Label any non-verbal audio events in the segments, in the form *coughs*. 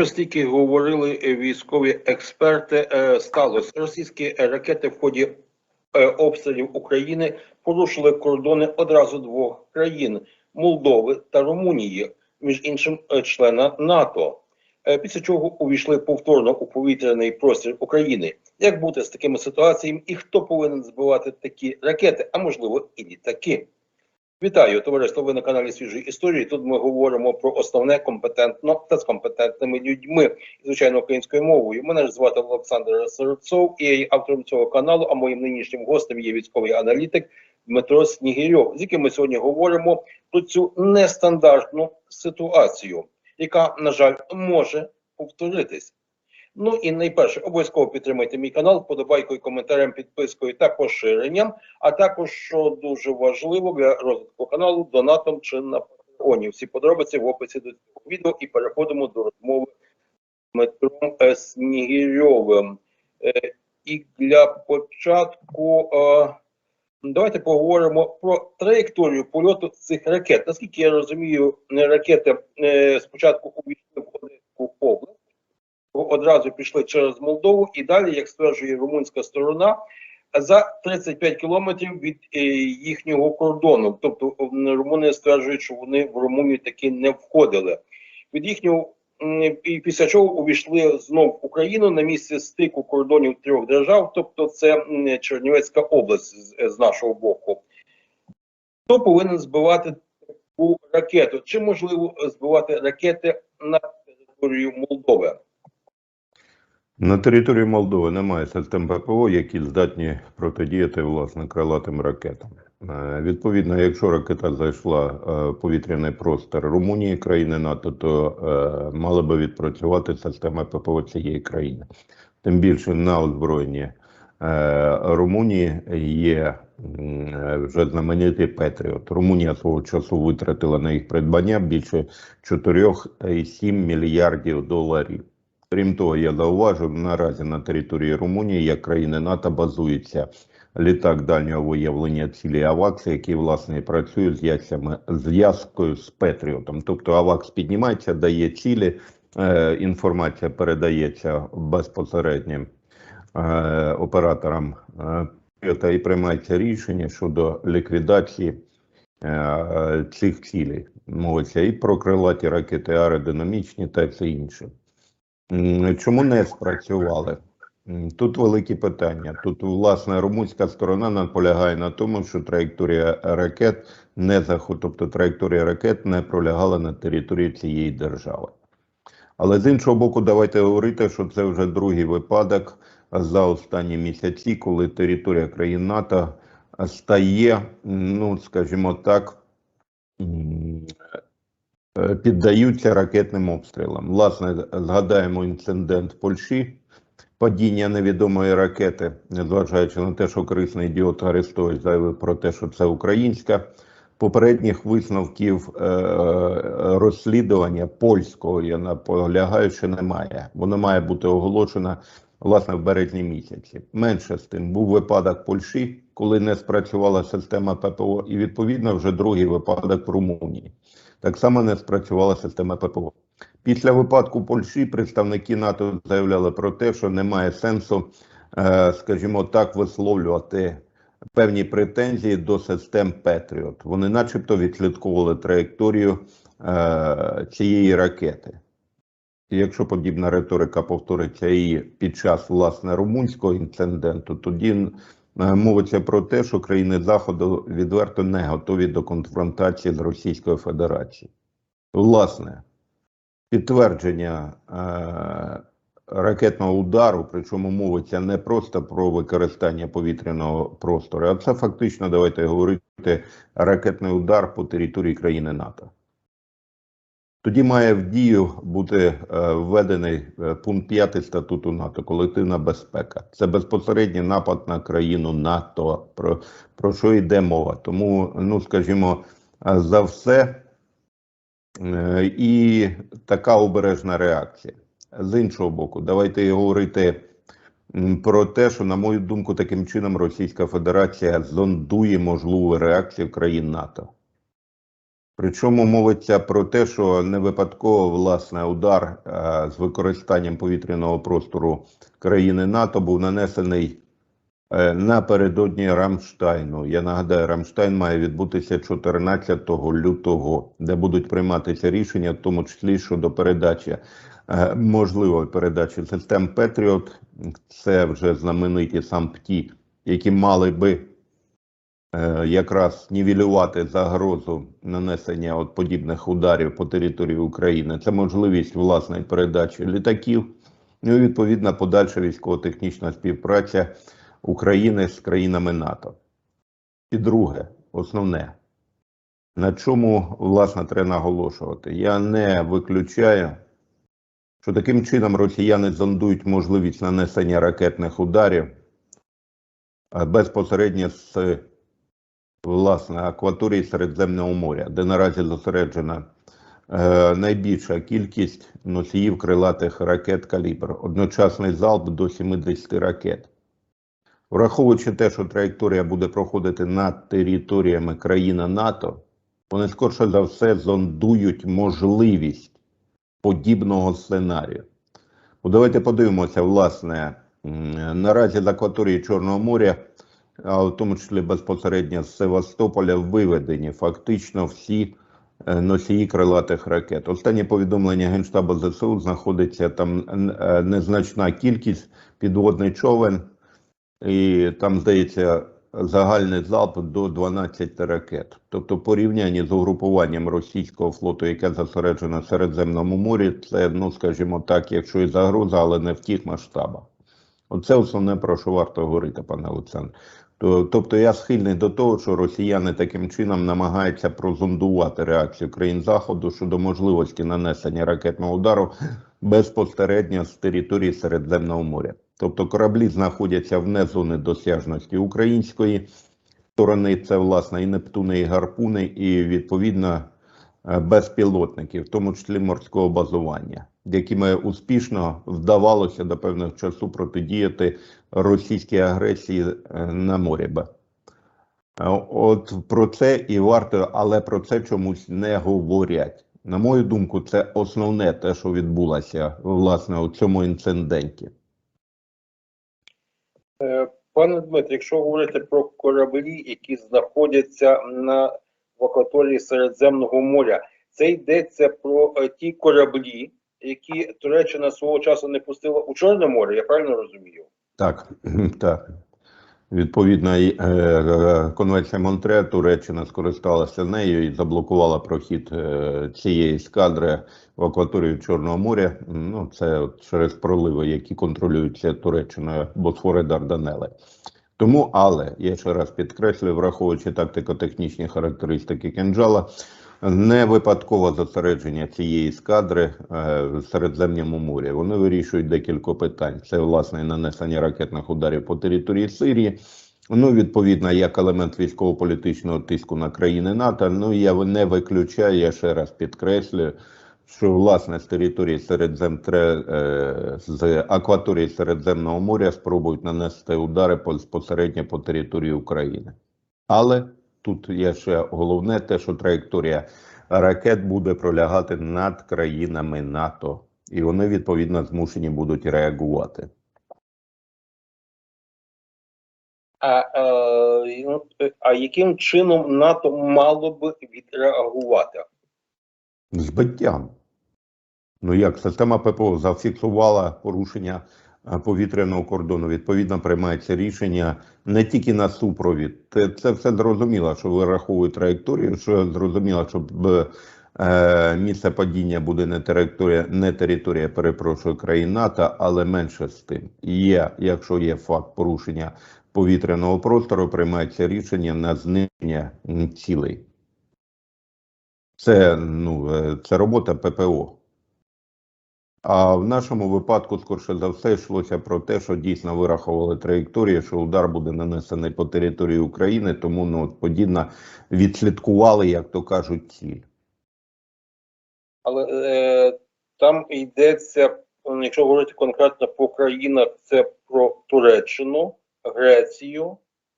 що стільки говорили е, військові експерти, е, сталося. Російські ракети в ході е, обстрілів України порушили кордони одразу двох країн Молдови та Румунії, між іншим е, члена НАТО. Е, Після чого увійшли повторно у повітряний простір України. Як бути з такими ситуаціями, і хто повинен збивати такі ракети, а можливо і літаки? Вітаю, товариство. Ви на каналі Свіжої історії. Тут ми говоримо про основне компетентно та з компетентними людьми, звичайно, українською мовою. Мене ж звати Олександр Серцов, і я є автором цього каналу. А моїм нинішнім гостем є військовий аналітик Дмитро Снігирьов, з яким ми сьогодні говоримо про цю нестандартну ситуацію, яка, на жаль, може повторитись. Ну і найперше, обов'язково підтримайте мій канал вподобайкою, коментарем, підпискою та поширенням, а також, що дуже важливо для розвитку каналу, донатом чи на патреоні. Всі подробиці в описі до цього відео і переходимо до розмови з Дмитром Снігирьовим. Е, І для початку е, давайте поговоримо про траєкторію польоту цих ракет. Наскільки я розумію, ракети е, спочатку увійшли в Одеську область одразу пішли через Молдову і далі, як стверджує румунська сторона, за 35 кілометрів від е, їхнього кордону. Тобто румуни стверджують, що вони в Румунію таки не входили. Від їхнього і після чого увійшли знов в Україну на місце стику кордонів трьох держав, тобто це Чернівецька область з нашого боку. Хто повинен збивати таку ракету? Чи можливо збивати ракети на територію Молдови? На території Молдови немає систем ППО, які здатні протидіяти власне крилатим ракетам. Е, Відповідно, якщо ракета зайшла е, в повітряний простір Румунії, країни НАТО, то е, мали би відпрацювати системи ППО цієї країни. Тим більше на озброєнні Румунії є вже знаменитий Петріот. Румунія свого часу витратила на їх придбання більше 4,7 мільярдів доларів. Крім того, я зауважу, наразі на території Румунії, як країни НАТО, базується літак дальнього виявлення цілі АВАКС, який власне працює з яйцями зв'язкою з Петріотом. Тобто АВАКС піднімається, дає цілі, е, інформація передається безпосередньо е, операторам е, Петріота і приймається рішення щодо ліквідації цих цілей. Мовиться і про крилаті ракети аеродинамічні та все інше. Чому не спрацювали? Тут великі питання. Тут, власне, румунська сторона наполягає на тому, що траєкторія ракет не заход, тобто траєкторія ракет не пролягала на території цієї держави. Але з іншого боку, давайте говорити, що це вже другий випадок за останні місяці, коли територія країн НАТО стає, ну скажімо так, піддаються ракетним обстрілам. Власне, згадаємо інцидент в Польщі, падіння невідомої ракети, незважаючи на те, що корисний ідіот Арестович заявив про те, що це українська. Попередніх висновків е, розслідування польського, я наполягаю, що немає. Воно має бути оголошено власне в березні місяці. Менше з тим був випадок Польщі, коли не спрацювала система ППО, і відповідно вже другий випадок в Румунії. Так само не спрацювала система ППО. Після випадку Польщі представники НАТО заявляли про те, що немає сенсу, е, скажімо так, висловлювати певні претензії до систем Петріот. Вони, начебто, відслідковували траєкторію е, цієї ракети. Якщо подібна риторика повториться і під час власне румунського інциденту, тоді мовиться про те, що країни Заходу відверто не готові до конфронтації з Російською Федерацією. Власне, підтвердження е, ракетного удару, причому мовиться не просто про використання повітряного простору, а це фактично, давайте говорити, ракетний удар по території країни НАТО. Тоді має в дію бути е, введений е, пункт 5 статуту НАТО колективна безпека. Це безпосередній напад на країну НАТО. Про, про що йде мова? Тому, ну скажімо, е, за все і така обережна реакція. З іншого боку, давайте говорити про те, що, на мою думку, таким чином Російська Федерація зондує можливу реакцію країн НАТО. Причому мовиться про те, що не випадково власне удар е, з використанням повітряного простору країни НАТО був нанесений е, напередодні Рамштайну. Я нагадаю, Рамштайн має відбутися 14 лютого, де будуть прийматися рішення, в тому числі щодо передачі е, можливої передачі систем Петріот. Це вже знамениті сампті, які мали би якраз нівелювати загрозу нанесення от подібних ударів по території України. Це можливість власної передачі літаків, ну і відповідна подальша військово-технічна співпраця України з країнами НАТО. І друге, основне, на чому власне треба наголошувати. Я не виключаю, що таким чином росіяни зондують можливість нанесення ракетних ударів е, безпосередньо з власне акваторії Середземного моря, де наразі зосереджена е, найбільша кількість носіїв крилатих ракет калібр, одночасний залп до 70 ракет. Враховуючи те, що траєкторія буде проходити над територіями країни НАТО, вони скорше за все зондують можливість подібного сценарію. Ну, давайте подивимося, власне, наразі з акваторії Чорного моря, а в тому числі безпосередньо з Севастополя, виведені фактично всі е, носії крилатих ракет. Останнє повідомлення Генштабу ЗСУ знаходиться там е, незначна кількість підводний човен, і там, здається, загальний залп до 12 ракет. Тобто, порівняння з угрупуванням російського флоту, яке зосереджено в Середземному морі, це, ну скажімо так, якщо і загроза, але не в тих масштабах. Оце основне, про що варто говорити, пане Олександр. То- Тобто я схильний до того, що росіяни таким чином намагаються прозондувати реакцію країн Заходу щодо можливості нанесення ракетного удару безпосередньо з території Середземного моря. Тобто кораблі знаходяться вне зони досяжності української сторони, це власне і Нептуни, і гарпуни, і відповідно е, безпілотники, в тому числі морського базування, якими успішно вдавалося до певного часу протидіяти російській агресії е, на морі. Е, От про це і варто, але про це чомусь не говорять. На мою думку, це основне те, що відбулося власне у цьому інциденті. Е, Пане Дмитре, якщо говорити про кораблі, які знаходяться на в акваторії Середземного моря, це йдеться про ті кораблі, які Туреччина свого часу не пустила у Чорне море, я правильно розумію? Так, *laughs* так. Відповідно, і, е, е, конвенція Монтре, Туреччина скористалася нею і заблокувала прохід е, цієї ескадри в акваторію Чорного моря. Ну, це через проливи, які контролюються Туреччиною, Босфори Дарданели. Тому, але я ще раз підкреслюю, враховуючи тактико-технічні характеристики кинджала, не випадкове зосередження цієї ескадри е, в Середземному морі. Вони вирішують декілька питань. Це власне нанесення ракетних ударів по території Сирії. Ну, відповідно, як елемент військово-політичного тиску на країни НАТО. Ну я не виключаю, я ще раз підкреслюю, що власне з території Середзем е, з акваторії Середземного моря спробують нанести удари безпосередньо по території України. Але тут є ще головне те, що траєкторія ракет буде пролягати над країнами НАТО, і вони відповідно змушені будуть реагувати. А, е, ну, е, а яким чином НАТО мало би відреагувати? Збиттям. Ну як система ППО зафіксувала порушення повітряного кордону. Відповідно, приймається рішення не тільки на супровід. Це, це все зрозуміло, що вираховують траєкторію, що зрозуміло, що е, місце падіння буде не територія, не територія, перепрошую, країн НАТО, але менше з тим. Є, якщо є факт порушення повітряного простору, приймається рішення на знищення цілей. Це, ну, е, це робота ППО. А в нашому випадку, скорше за все, йшлося про те, що дійсно вирахували траєкторію, що удар буде нанесений по території України, тому ну, от подібно відслідкували, як то кажуть, ціль. Але е, там йдеться, якщо говорити конкретно по країнах, це про Туреччину, Грецію,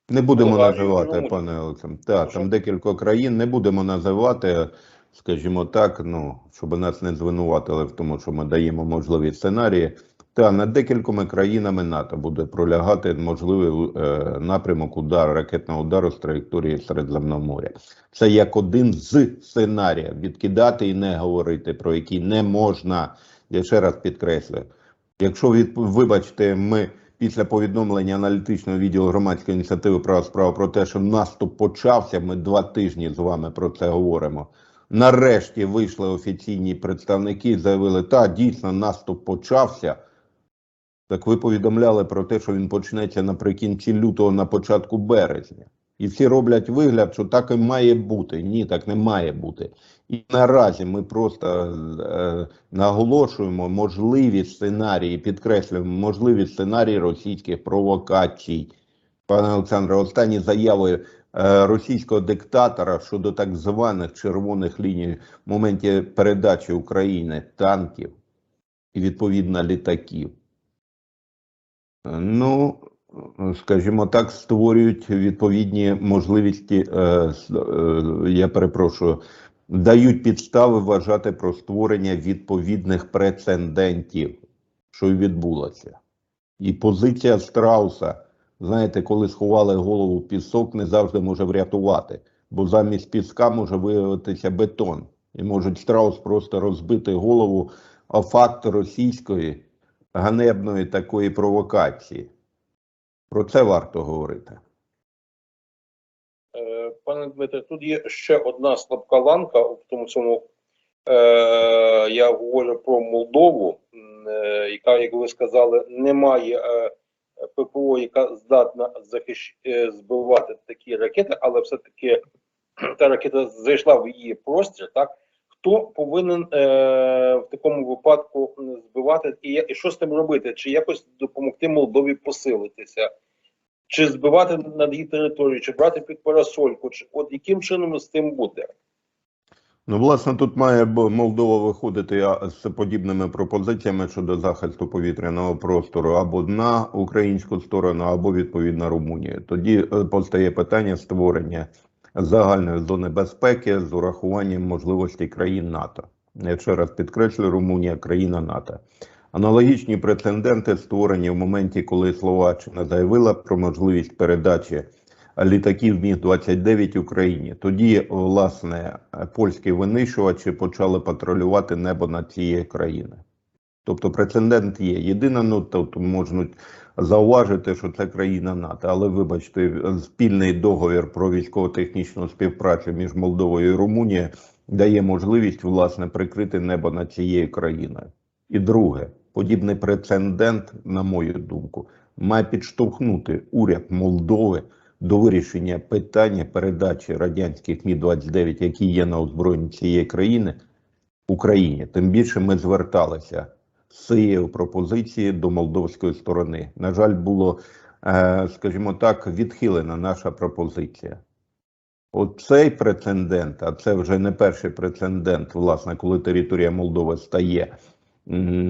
Не будемо Болгарію, називати, пане Олександр. Так, там декілька країн не будемо називати, скажімо так, ну, щоб нас не звинуватили в тому, що ми даємо можливі сценарії. Та над декількома країнами НАТО буде пролягати можливий е, напрямок удару, ракетного удару з траєкторії Середземного моря. Це як один з сценаріїв. Відкидати і не говорити, про які не можна. Я ще раз підкреслюю. Якщо від, вибачте, ми після повідомлення аналітичного відділу громадської ініціативи права справа про те, що наступ почався, ми два тижні з вами про це говоримо. Нарешті вийшли офіційні представники і заявили, та дійсно наступ почався. Так ви повідомляли про те, що він почнеться наприкінці лютого, на початку березня. І всі роблять вигляд, що так і має бути. Ні, так не має бути. І наразі ми просто е, наголошуємо можливі сценарії, підкреслюємо можливі сценарії російських провокацій. Пане Олександре, останні заяви російського диктатора щодо так званих червоних ліній в моменті передачі України танків і відповідно літаків. Е, Ну, скажімо так, створюють відповідні можливості, е, е, я перепрошую, дають підстави вважати про створення відповідних прецедентів, що й відбулося. І позиція Страуса, знаєте, коли сховали голову в пісок, не завжди може врятувати, бо замість піска може виявитися бетон. І може Страус просто розбити голову о факт російської ганебної такої провокації. Про це варто говорити. Е, Пане Дмитре, тут є ще одна слабка ланка в тому цьому. Е, я говорю про Молдову, е, яка, як ви сказали, не має е, ППО, яка здатна захищ... е, збивати такі ракети, але все-таки *clears throat* та ракета зайшла в її простір. Так хто повинен е, в такому випадку збивати і, і що з тим робити? Чи якось допомогти Молдові посилитися? чи збивати над її територією, чи брати під парасольку, чи от яким чином з тим буде? Ну, власне, тут має Молдова виходити з подібними пропозиціями щодо захисту повітряного простору або на українську сторону, або відповідно Румунію. Тоді е, постає питання створення загальної зони безпеки з урахуванням можливостей країн НАТО. Я ще раз підкреслю, Румунія країна НАТО. Аналогічні прецеденти створені в моменті, коли Словаччина заявила про можливість передачі літаків Міг-29 Україні. Тоді, власне, польські винищувачі почали патрулювати небо над цією країною. Тобто прецедент є. Єдине, ну тут можуть зауважити, що це країна НАТО, але вибачте, спільний договір про військово-технічну співпрацю між Молдовою і Румунією дає можливість власне прикрити небо над цією країною. І друге, подібний прецедент, на мою думку, має підштовхнути уряд Молдови до вирішення питання передачі радянських Мі-29, які є на озброєнні цієї країни, Україні. Тим більше ми зверталися з цією пропозицією до молдовської сторони. На жаль, було, е, скажімо так, відхилена наша пропозиція. От цей прецедент, а це вже не перший прецедент, власне, коли територія Молдови стає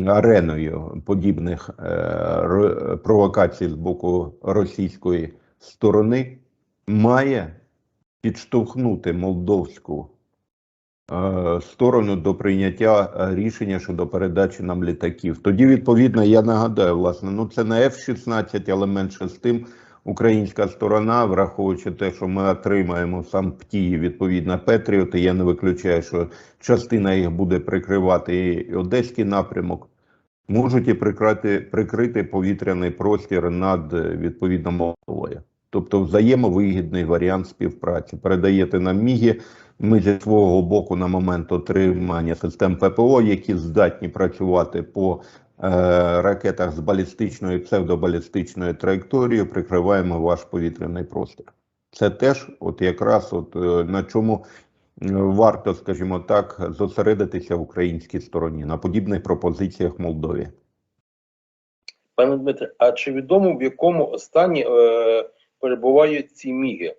ареною подібних е, провокацій з боку російської сторони, має підштовхнути молдовську е, сторону до прийняття е, рішення щодо передачі нам літаків. Тоді, відповідно, я нагадаю, власне, ну це не F-16, але менше з тим. Українська сторона, враховуючи те, що ми отримаємо сам птії, відповідно, Петріоти, я не виключаю, що частина їх буде прикривати і одеський напрямок, можуть і прикрити, прикрити повітряний простір над відповідно Молдовою. Тобто взаємовигідний варіант співпраці. Передаєте нам міги, ми зі свого боку на момент отримання систем ППО, які здатні працювати по е, ракетах з балістичною і псевдобалістичною траєкторією, прикриваємо ваш повітряний простір. Це теж, от якраз, от е, на чому е, варто, скажімо так, зосередитися в українській стороні на подібних пропозиціях Молдові. Пане Дмитре, а чи відомо в якому стані е, перебувають ці міги?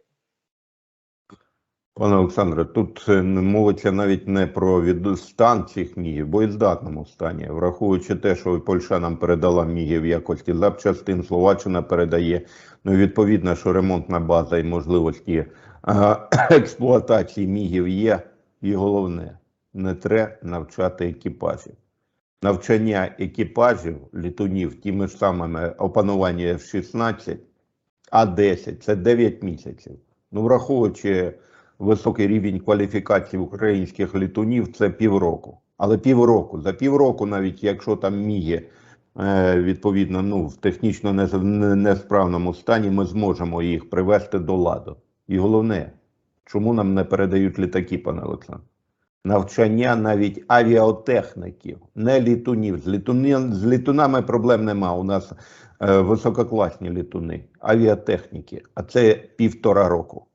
Пане Олександре, тут е, мовиться навіть не про від- стан цих мігів, боєздатному стані, враховуючи те, що Польща нам передала міги в якості запчастин, Словаччина передає. Ну відповідно, що ремонтна база і можливості *coughs* експлуатації мігів є. І головне, не треба навчати екіпажів. Навчання екіпажів літунів тими ж самими опанування F-16, А-10 це 9 місяців. Ну, враховуючи високий рівень кваліфікації українських літунів, це півроку. Але півроку, за півроку, навіть якщо там міги е, відповідно ну, в технічно несправному стані, ми зможемо їх привести до ладу. І головне, чому нам не передають літаки, пане Олександр? Навчання навіть авіатехніків, не літунів. З, літуни, з літунами проблем нема. У нас е, висококласні літуни, авіатехніки, а це півтора року.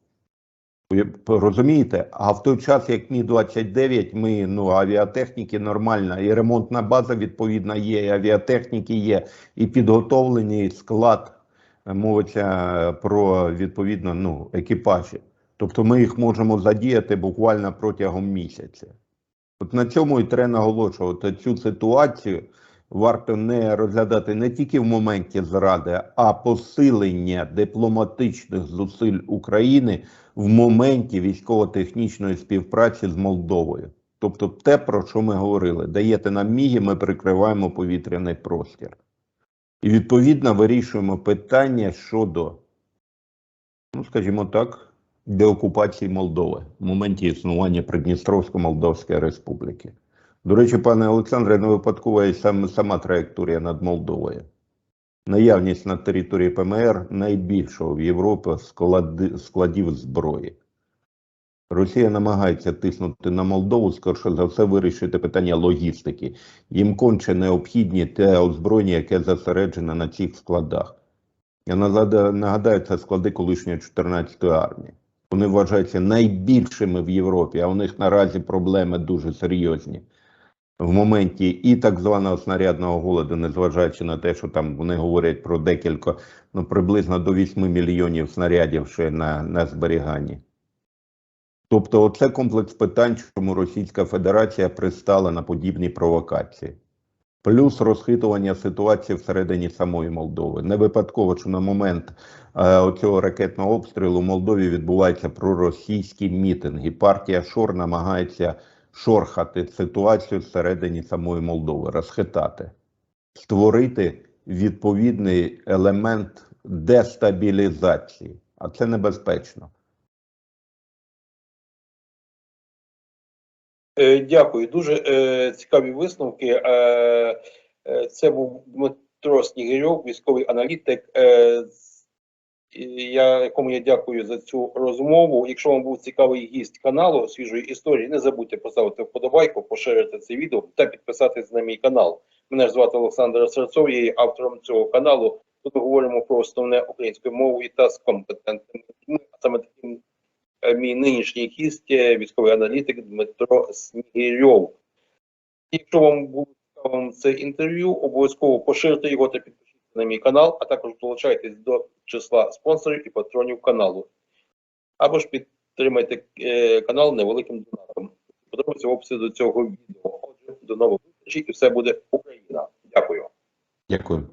Розумієте? А в той час, як Мі-29, ми ну авіатехніки нормальна, і ремонтна база відповідна є, і авіатехніки є, і підготовлений склад е, мовиться про відповідно ну, екіпажі. Тобто ми їх можемо задіяти буквально протягом місяця. От на цьому і треба наголошувати цю ситуацію. Варто не розглядати не тільки в моменті зради, а посилення дипломатичних зусиль України в моменті військово-технічної співпраці з Молдовою. Тобто, те, про що ми говорили, даєте нам міги, ми прикриваємо повітряний простір. І відповідно вирішуємо питання щодо, ну скажімо так, деокупації Молдови в моменті існування Придністровсько-Молдовської Республіки. До речі, пане Олександре, не випадкова і сам, сама траєкторія над Молдовою. Наявність на території ПМР найбільшого в Європі складів зброї. Росія намагається тиснути на Молдову, скорше за все, вирішити питання логістики. Їм конче необхідні те озброєння, яке зосереджене на цих складах. Я нагадаю, це склади колишньої 14-ї армії. Вони вважаються найбільшими в Європі, а у них наразі проблеми дуже серйозні. В моменті і так званого снарядного голоду, незважаючи на те, що там вони говорять про декілька, ну приблизно до 8 мільйонів снарядів ще на, на зберіганні. Тобто, оце комплекс питань, чому Російська Федерація пристала на подібні провокації. Плюс розхитування ситуації всередині самої Молдови. Не випадково, що на момент е, оцього ракетного обстрілу в Молдові відбуваються проросійські мітинги. Партія Шор намагається шорхати ситуацію всередині самої Молдови, розхитати, створити відповідний елемент дестабілізації. А це небезпечно. Дякую. Дуже е, цікаві висновки. Е, е, це був Дмитро Снігирьов, військовий аналітик. Е, якому я дякую за цю розмову. Якщо вам був цікавий гість каналу свіжої історії, не забудьте поставити вподобайку, поширити це відео та підписатись на мій канал. Мене звати Олександр Серцов, я є автором цього каналу. Тут говоримо про основне українською мовою та з компетентними людьми, а саме таким е, мій нинішній гість, е, військовий аналітик Дмитро Снігирьов. Якщо вам було цікавим це інтерв'ю, обов'язково поширте його та підпишіться на мій канал, а також долучайтесь до числа спонсорів і патронів каналу. Або ж підтримайте е, канал невеликим донатом. Подробиці в описі до цього відео. Отже, до нових зустрічей і все буде Україна. Дякую. Дякую.